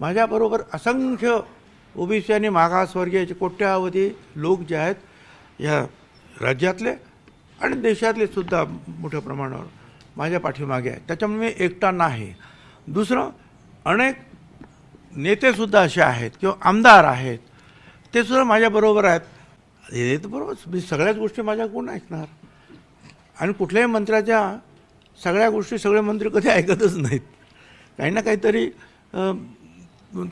माझ्याबरोबर असंख्य ओबीसी आणि मागासवर्गीयाचे कोट्यावधी लोक जे आहेत या राज्यातले आणि देशातले सुद्धा मोठ्या प्रमाणावर माझ्या पाठीमागे आहेत. त्याच्यामुळे मी एकटा नाही. दुसरं अनेक नेतेसुद्धा असे आहेत किंवा आमदार आहेत ते सुद्धा माझ्याबरोबर आहेत. हे तर बरोबर मी सगळ्याच गोष्टी माझ्या कोण ऐकणार. आणि कुठल्याही मंत्र्याच्या सगळ्या गोष्टी सगळे मंत्री कधी ऐकतच नाहीत. काही ना काहीतरी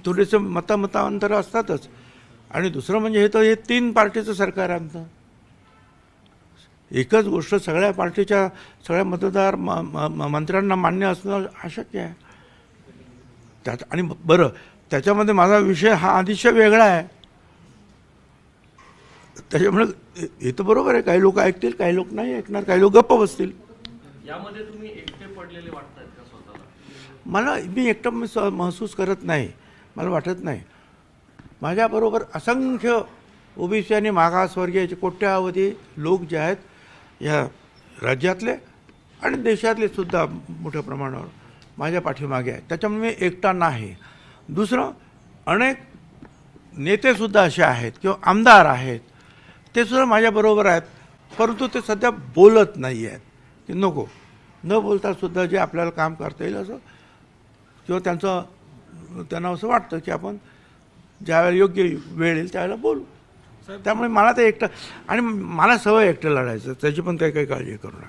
थोडेसे मतामतांतर असतातच. आणि दुसरं म्हणजे हे तर हे तीन पार्टीचं सरकार आहे आमचं. एकच गोष्ट सगळ्या पार्टीच्या सगळ्या मतदार मंत्र्यांना मान्य असणं अशक्य आहे. त्यात आणि बरं त्याच्यामध्ये माझा विषय हा अतिशय वेगळा आहे. त्याच्यामुळे हे- तर बरोबर आहे काही लोक ऐकतील काही लोक नाही ऐकणार काही लोक गप्प बसतील. यामध्ये तुम्ही एकटे पडलेले वाटतायत का स्वतःला? मला मी एकटं महसूस करत नाही. मला वाटत नाही. माझ्याबरोबर असंख्य ओबीसी आणि मागासवर्गीयाचे कोट्यावधी लोक जे आहेत या राज्यातले आणि देशातले सुद्धा मोठ्या प्रमाणावर माझ्या पाठीमागे आहेत. त्याच्यामुळे मी एकटा नाही. दुसरं अनेक नेतेसुद्धा असे आहेत किंवा आमदार आहेत ते सुद्धा माझ्याबरोबर आहेत परंतु ते सध्या बोलत नाही आहेत. की नको. न बोलतासुद्धा जे आपल्याला काम करता येईल असं किंवा त्यांचं त्यांना असं वाटतं की आपण ज्यावेळेला योग्य वेळ येईल त्यावेळेला बोलू. त्यामुळे मला ते एकटं आणि मला सवय एकटं लढायचं त्याची पण काही काही काळजी करू नका.